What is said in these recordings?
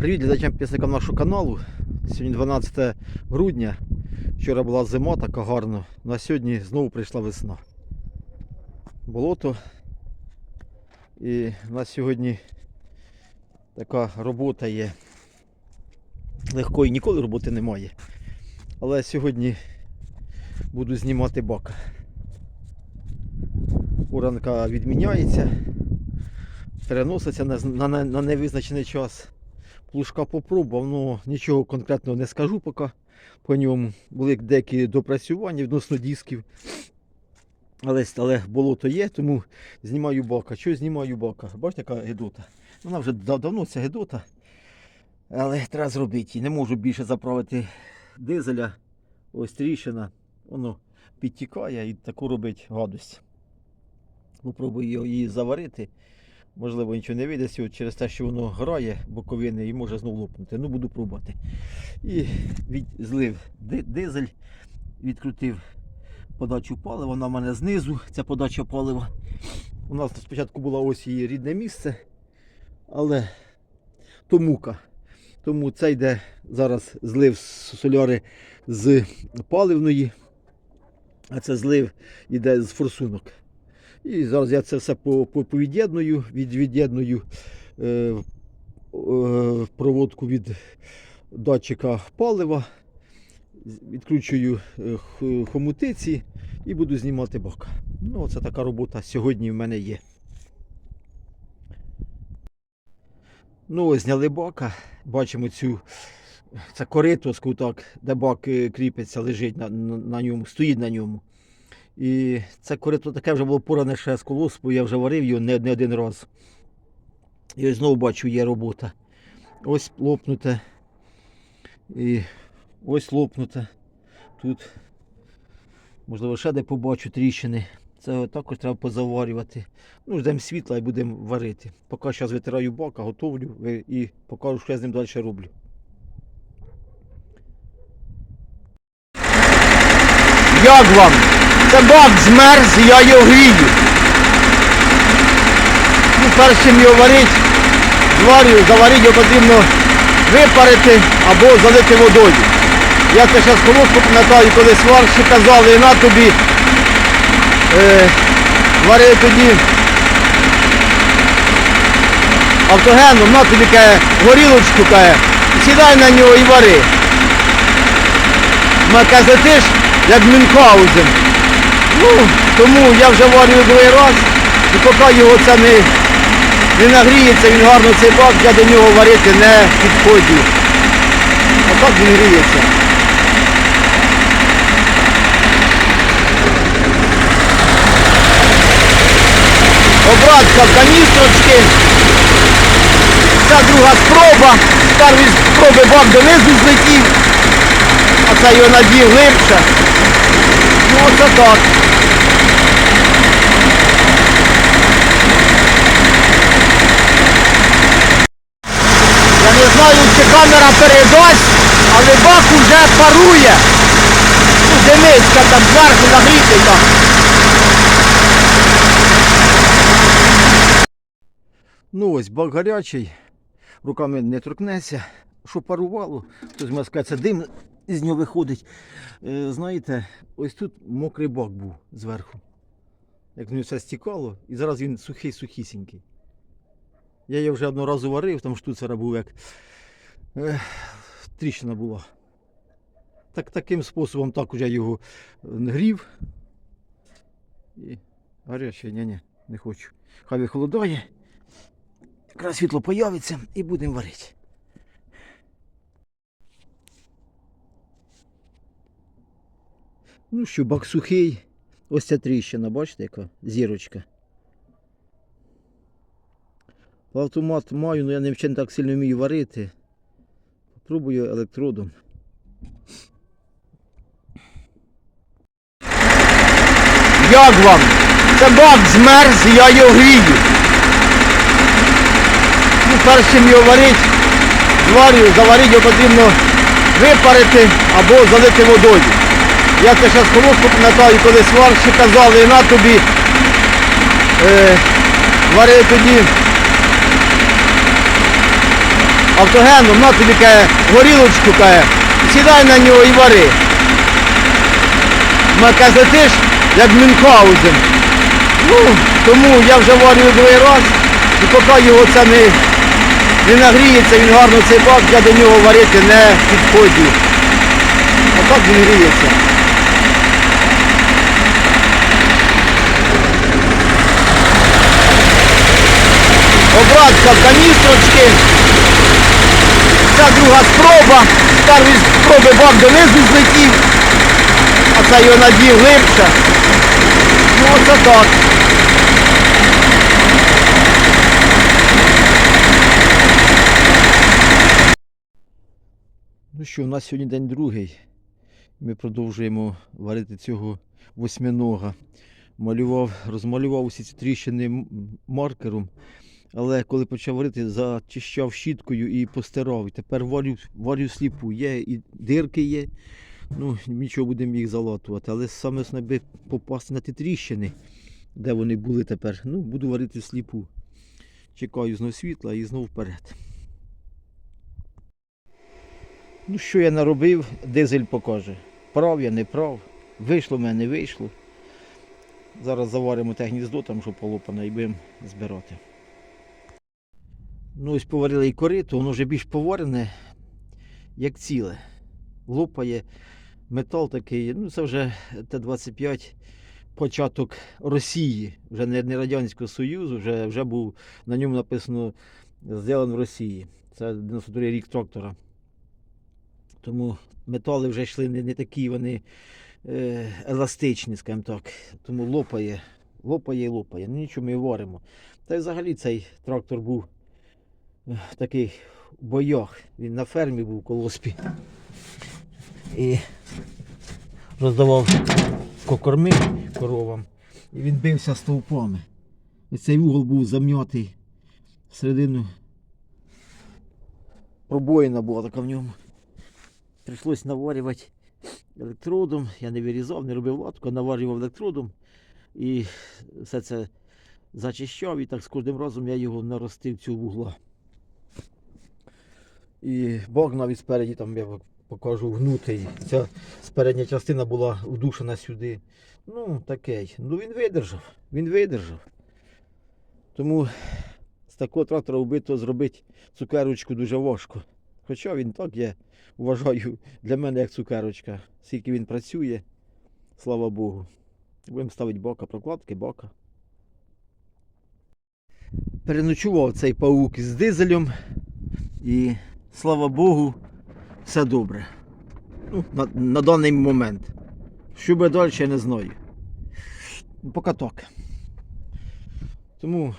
Привіт глядачам підписникам нашого каналу. Сьогодні 12 грудня. Вчора була зима така гарна. На сьогодні знову прийшла весна. Болото. І у нас сьогодні така робота є. Легкої ніколи роботи немає. Але сьогодні буду знімати бак. Уранка відміняється, переноситься на, на, на- на невизначений час. Плужка попробував, ну нічого конкретного не скажу поки по ньому. Були деякі допрацювання відносно дисків. Але, але болото є, тому знімаю бака. Що знімаю бака? Бачите, яка гедота? Вона вже давно ця гедота. Але треба зробити. Не можу більше заправити дизеля. Ось тріщина. Воно підтікає і таку робить гадость. Попробую її заварити. Можливо, нічого не вийде через те, що воно грає боковини і може знову лопнути. Ну, буду пробувати. І від, злив дизель, відкрутив подачу палива. Вона в мене знизу, ця подача палива. У нас спочатку було ось її рідне місце, але то мука. Тому це йде зараз злив соляри з паливної, а це злив йде з форсунок. І зараз я це все по- по- повід'єдную, від, від'єдную е, е, проводку від датчика палива, відкручую е, хомутиці і буду знімати бак. Ну, це така робота сьогодні в мене є. Ну, зняли бака. Бачимо цю це корито, скажу так, де бак кріпиться, лежить на, на, на ньому, стоїть на ньому. І це корито таке вже було поране ще з колоспу, я вже варив його не, не один раз. І ось знову бачу, є робота. Ось лопнуте. І ось лопнуте. Тут, можливо, ще де побачу тріщини. Це також треба позаварювати. Ну, ждемо світла і будемо варити. Поки зараз витираю бака, готовлю і покажу, що я з ним далі роблю. Як вам? Це бак змерз, я його грію. Ну, перш чим його варить, зварю, заварити його потрібно випарити або залити водою. Я це ще з колодку пам'ятаю, коли сварщик казали, на тобі е, вари тоді автогеном, на тобі каже, горілочку каже, сідай на нього і вари. Ми летиш, як Мюнхгаузен. Ну, тому я вже варю другий раз, і поки його це не, не нагріється, він гарно цей бак, я до нього варити не підходжу. А так він гріється. Обратка каністрочки. Ця друга спроба. З спроби бак донизу злетів, а це його надів глибше. Ну оце так. Я не знаю, чи камера передасть, але бак уже парує. Ну, там зверху нагрітий так. Ну ось бак гарячий, руками не торкнеться. Що парувало, хтось може сказати, це дим з нього виходить. Е, знаєте, ось тут мокрий бак був зверху. Як в нього все стікало, і зараз він сухий-сухісінький. Я його вже одного разу варив, там штуцера був як е, тріщина була. Так, таким способом так уже його е, грів. І гарячий, ні-ні, не хочу. Хай вихолодає. Якраз світло появиться і будемо варити. Ну що, бак сухий. Ось ця тріщина, бачите, яка зірочка. Автомат маю, але я не вчен так сильно вмію варити. Попробую електродом. Як вам? Це бак змерз, я його грію. Ну, перш чим його варить, зварю, заварити його потрібно випарити або залити водою. Я це ще з колодку пам'ятаю, коли сварщик казали, на тобі е, вари тоді автогеном, на тобі каже, горілочку каже, сідай на нього і вари. Ми каже, летиш, як Мюнхгаузен. Ну, тому я вже варю другий раз, і поки його це не, не нагріється, він гарно цей бак, я до нього варити не підходжу. А так він гріється. Обратка каністрочки. Ця друга спроба. З першої спроби бак донизу злетів, а це його надів глибше. Ну оце так. Ну що, у нас сьогодні день другий. Ми продовжуємо варити цього восьминога. Малював, розмалював усі ці тріщини маркером, але коли почав варити, зачищав щіткою і постирав. Тепер варю, варю сліпу. Є і дирки є. Ну, нічого будемо їх залатувати. Але саме основне би попасти на ті тріщини, де вони були тепер. Ну, буду варити сліпу. Чекаю знов світла і знов вперед. Ну, що я наробив, дизель покаже. Прав я, не прав. Вийшло в мене, не вийшло. Зараз заваримо те гніздо, там що полопане, і будемо збирати. Ну, ось поварили і корито, воно вже більш поварене, як ціле. Лопає метал такий, ну це вже Т-25 початок Росії, вже не, не Радянського Союзу, вже, вже був на ньому написано «Зроблено в Росії. Це 92 рік трактора. Тому метали вже йшли не, не такі вони е, еластичні, скажімо так. Тому лопає, лопає і лопає. Ну нічого ми варимо. Та й взагалі цей трактор був такий в боях. Він на фермі був в колоспі. І роздавав кокорми коровам. І він бився стовпами. І цей угол був зам'ятий всередину. Пробоїна була така в ньому. Прийшлось наварювати електродом. Я не вирізав, не робив латку, наварював електродом. І все це зачищав, і так з кожним разом я його наростив цю вугла. І бок навіть спереді, там я покажу гнутий. Ця спередня частина була вдушена сюди. Ну, такий. Ну він видержав. Він видержав. Тому з такого трактора вбито зробити цукерочку дуже важко. Хоча він так я вважаю для мене як цукерочка. Скільки він працює, слава Богу. Будемо ставити бока, прокладки, бока. Переночував цей паук із дизелем і слава Богу, все добре. Ну, на, на даний момент. Що буде далі, я не знаю. Ну, Поки так. Тому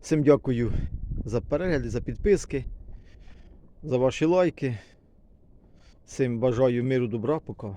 всім дякую за перегляди, за підписки, за ваші лайки. Всім бажаю миру, добра, пока.